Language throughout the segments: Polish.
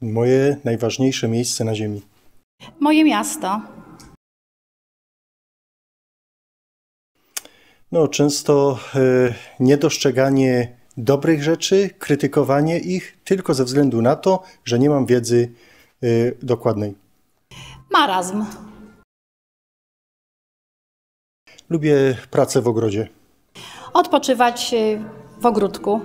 Moje najważniejsze miejsce na ziemi. Moje miasto. No, często e, niedostrzeganie dobrych rzeczy, krytykowanie ich tylko ze względu na to, że nie mam wiedzy e, dokładnej. Marazm. Lubię pracę w ogrodzie. Odpoczywać y, w ogródku.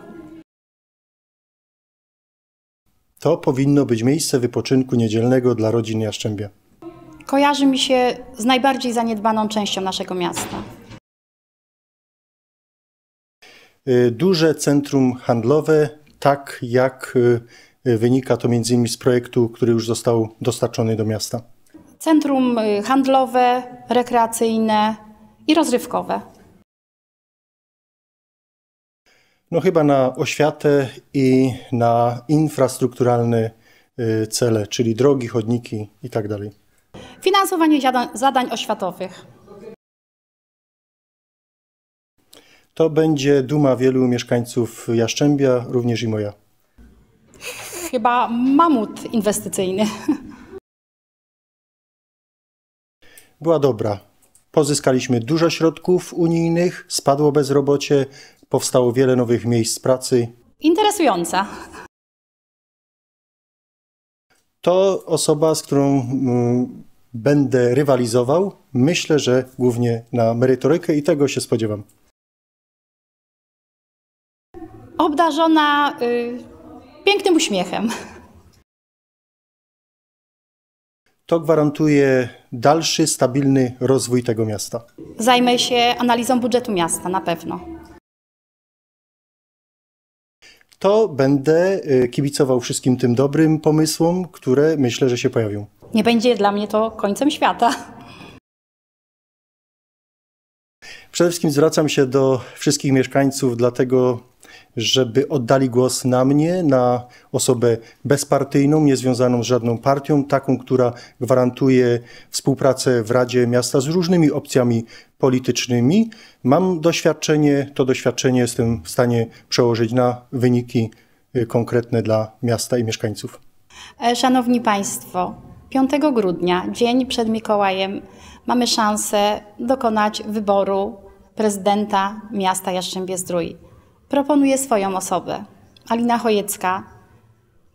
To powinno być miejsce wypoczynku niedzielnego dla rodzin Jaszczębia. Kojarzy mi się z najbardziej zaniedbaną częścią naszego miasta. Y, Duże centrum handlowe, tak jak y, wynika to m.in. z projektu, który już został dostarczony do miasta. Centrum y, handlowe, rekreacyjne i rozrywkowe. No chyba na oświatę i na infrastrukturalne y, cele, czyli drogi, chodniki i tak. Finansowanie zadań, zadań oświatowych. To będzie duma wielu mieszkańców Jaszczębia, również i moja. Chyba mamut inwestycyjny. Była dobra. Pozyskaliśmy dużo środków unijnych, spadło bezrobocie, powstało wiele nowych miejsc pracy. Interesująca. To osoba, z którą mm, będę rywalizował. Myślę, że głównie na merytorykę i tego się spodziewam. Obdarzona y, pięknym uśmiechem. To gwarantuje dalszy, stabilny rozwój tego miasta. Zajmę się analizą budżetu miasta, na pewno. To będę y, kibicował wszystkim tym dobrym pomysłom, które myślę, że się pojawią. Nie będzie dla mnie to końcem świata. Przede wszystkim zwracam się do wszystkich mieszkańców, dlatego żeby oddali głos na mnie, na osobę bezpartyjną, niezwiązaną z żadną partią, taką, która gwarantuje współpracę w Radzie Miasta z różnymi opcjami politycznymi. Mam doświadczenie, to doświadczenie jestem w stanie przełożyć na wyniki y, konkretne dla miasta i mieszkańców. E, Szanowni Państwo, 5 grudnia, dzień przed Mikołajem, mamy szansę dokonać wyboru prezydenta miasta Jastrzębie-Zdrój. Proponuję swoją osobę, Alina Chojecka,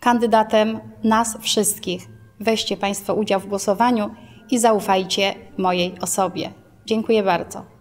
kandydatem nas wszystkich. Weźcie Państwo udział w głosowaniu i zaufajcie mojej osobie. Dziękuję bardzo.